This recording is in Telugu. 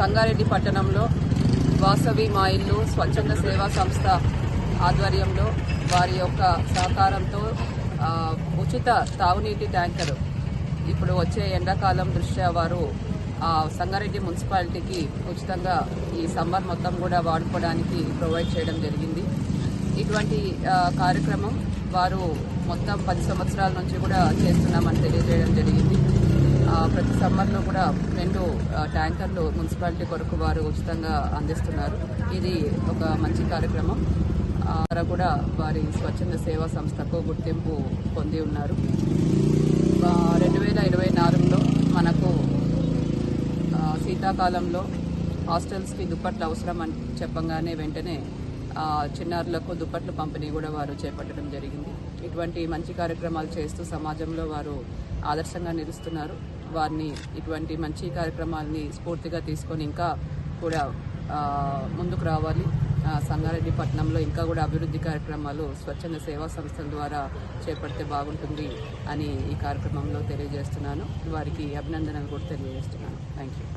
సంగారెడ్డి పట్టణంలో వాసవి మా ఇల్లు స్వచ్ఛంద సేవా సంస్థ ఆధ్వర్యంలో వారి యొక్క సహకారంతో ఉచిత తాగునీటి ట్యాంకర్. ఇప్పుడు వచ్చే ఎండాకాలం దృష్ట్యా వారు సంగారెడ్డి మున్సిపాలిటీకి ఉచితంగా ఈ సమ్మర్ మొత్తం కూడా వాడుకోవడానికి ప్రొవైడ్ చేయడం జరిగింది. ఇటువంటి కార్యక్రమం వారు మొత్తం పది సంవత్సరాల నుంచి కూడా చేస్తున్నామని తెలియజేయడం జరిగింది. ప్రతి సమ్మర్లో కూడా రెండు ట్యాంకర్లు మున్సిపాలిటీ కొరకు వారు ఉచితంగా అందిస్తున్నారు. ఇది ఒక మంచి కార్యక్రమం. వారు కూడా వారి స్వచ్ఛంద సేవా సంస్థకు గుర్తింపు పొంది ఉన్నారు. రెండు వేల ఇరవై నాలుగులో మనకు శీతాకాలంలో హాస్టల్స్కి దుప్పట్లు అవసరం అని చెప్పంగానే వెంటనే చిన్నారులకు దుప్పట్లు పంపిణీ కూడా వారు చేపట్టడం జరిగింది. ఇటువంటి మంచి కార్యక్రమాలు చేస్తూ సమాజంలో వారు ఆదర్శంగా నిలుస్తున్నారు. వారిని ఇటువంటి మంచి కార్యక్రమాలని స్ఫూర్తిగా తీసుకొని ఇంకా కూడా ముందుకు రావాలి. సంగారెడ్డి పట్టణంలో ఇంకా కూడా అభివృద్ధి కార్యక్రమాలు స్వచ్ఛంద సేవా సంస్థల ద్వారా చేపడితే బాగుంటుంది అని ఈ కార్యక్రమంలో తెలియజేస్తున్నాను. వారికి అభినందనలు కూడా తెలియజేస్తున్నాను. Thank you